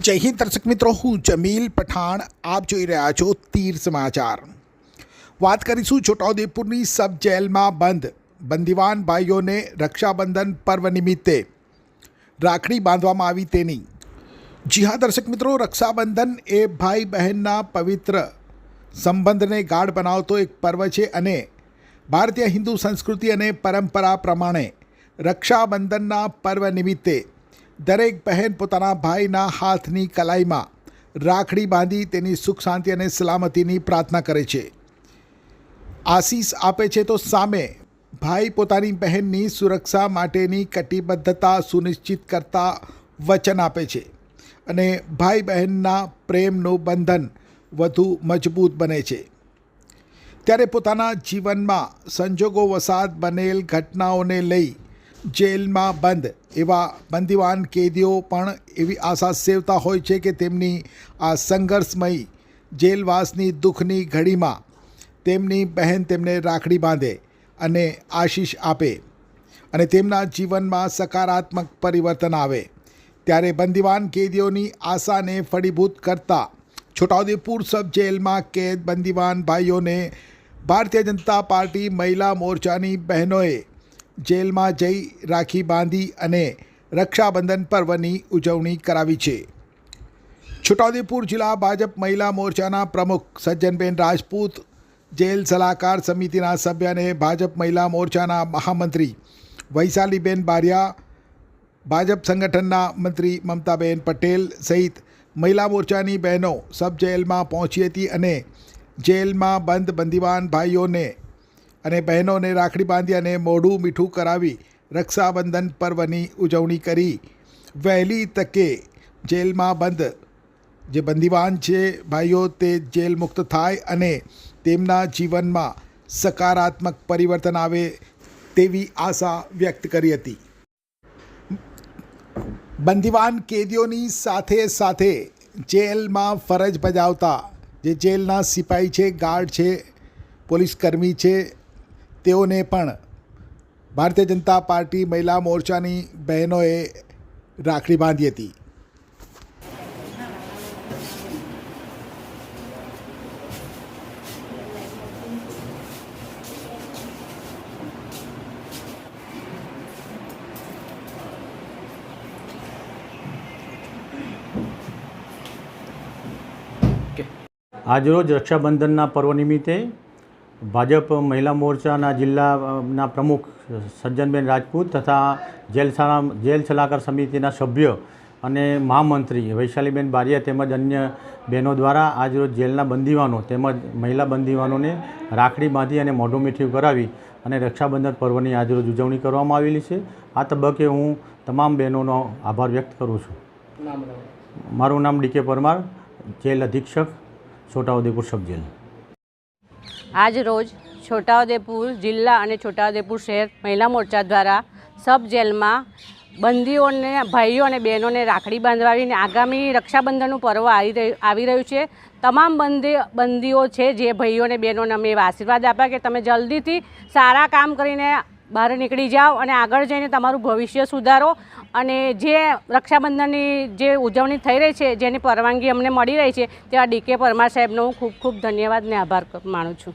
જય હિન્દ દર્શક મિત્રો, હું જમીલ પઠાણ, આપ જોઈ રહ્યા છો તીર સમાચાર. વાત કરીશું છોટાઉદેપુરની સબ જેલમાં બંધ. બંદીવાન ભાઈઓને રક્ષાબંધન પર્વ નિમિત્તે રાખડી બાંધવામાં આવી તેની. જી હા દર્શક મિત્રો, રક્ષાબંધન એ ભાઈ બહેનના પવિત્ર સંબંધને ગાઢ બનાવતો એક પર્વ છે અને ભારતીય હિન્દુ સંસ્કૃતિ અને પરંપરા પ્રમાણે રક્ષાબંધનના પર્વ નિમિત્તે દરેક બહેન પોતાના ભાઈના હાથની કલાઈમાં રાખડી બાંધી તેની સુખ શાંતિ અને સલામતીની પ્રાર્થના કરે છે. આશીષ આપે છે તો સામે ભાઈ પોતાની બહેનની સુરક્ષા માટેની કટિબદ્ધતા સુનિશ્ચિત કરતા વચન આપે છે અને ભાઈ બહેનના પ્રેમનું બંધન વધુ મજબૂત બને છે. ત્યારે પોતાના જીવનમાં સંજોગો વસાત બનેલ ઘટનાઓને લઈ જેલમાં બંધ. એવા બંદીવાન કેદીઓ પણ એવી આશા સેવતા હોય છે કે તેમની આ સંઘર્ષમય જેલવાસની દુઃખની ઘડીમાં તેમની બહેન તેમને રાખડી બાંધે અને આશીષ આપે અને તેમના જીવનમાં સકારાત્મક પરિવર્તન આવે. ત્યારે બંદીવાન કેદીઓની આશાને ફળીભૂત કરતા છોટાઉદેપુર સબ જેલમાં કેદ બંદીવાન ભાઈઓને ભારતીય જનતા પાર્ટી મહિલા મોરચાની બહેનોએ જેલમાં જઈ રાખી બાંધી અને રક્ષાબંધન પર્વની ઉજવણી કરાવી છે. છોટાઉદેપુર જિલ્લા ભાજપ મહિલા મોરચાના પ્રમુખ સજ્જનબેન રાજપૂત જેલ સલાહકાર સમિતિના સભ્ય અને ભાજપ મહિલા મોરચાના મહામંત્રી વૈશાલીબેન બારિયા, ભાજપ સંગઠનના મંત્રી મમતાબેન પટેલ સહિત મહિલા મોરચાની બહેનો સબ જેલમાં પહોંચી હતી અને જેલમાં બંધ બંદીવાન ભાઈઓને અને બહેનોને રાખડી બાંધી અને મોઢું મીઠું કરાવી રક્ષાબંધન પર્વની ઉજવણી કરી. વહેલી તકે જેલમાં બંધ. જે બંદીવાન છે ભાઈઓ, તે જેલ મુક્ત થાય અને તેમના જીવનમાં સકારાત્મક પરિવર્તન આવે તેવી આશા વ્યક્ત કરી હતી. બંદીવાન કેદીઓની સાથે સાથે જેલમાં ફરજ બજાવતા, જે જેલના સિપાઈ છે, ગાર્ડ છે, પોલીસકર્મી છે તેઓને પણ ભારતીય જનતા પાર્ટી મહિલા મોરચાની બહેનોએ રાખડી બાંધી હતી. આજરોજ રક્ષાબંધનના પર્વ નિમિત્તે ભાજપ મહિલા મોરચાના જિલ્લાના પ્રમુખ સજ્જનબેન રાજપૂત તથા જેલ જેલ સલાહકાર સમિતિના સભ્ય અને મહામંત્રી વૈશાલીબેન બારિયા તેમજ અન્ય બહેનો દ્વારા આજરોજ જેલના બંદીવાનો તેમજ મહિલા બંદીવાનોને રાખડી બાંધી અને મોઢું મીઠું કરાવી અને રક્ષાબંધન પર્વની આજરોજ ઉજવણી કરવામાં આવેલી છે. આ તબક્કે હું તમામ બહેનોનો આભાર વ્યક્ત કરું છું. મારું નામ ડીકે પરમાર જેલ અધિક્ષક છોટાઉદેપુર સબ જેલ. આજ રોજ છોટાઉદેપુર જિલ્લા અને છોટાઉદેપુર શહેર મહિલા મોરચા દ્વારા સબ જેલમાં બંદીઓને, ભાઈઓ અને બહેનોને રાખડી બાંધવાવીને આગામી રક્ષાબંધનનું પર્વ આવી રહ્યું છે. તમામ બંદી, બંદીઓ છે જે ભાઈઓ અને બહેનોને અમે એવા આશીર્વાદ આપ્યા કે તમે જલ્દીથી સારા કામ કરીને બહાર નીકળી જાઓ અને આગળ જઈને તમારું ભવિષ્ય સુધારો. અને જે રક્ષાબંધનની જે ઉજવણી થઈ રહી છે, જેની પરવાનગી અમને મળી રહી છે તેવા ડીકે પરમાર સાહેબનો હું ખૂબ ખૂબ ધન્યવાદ ને આભાર માનું છું.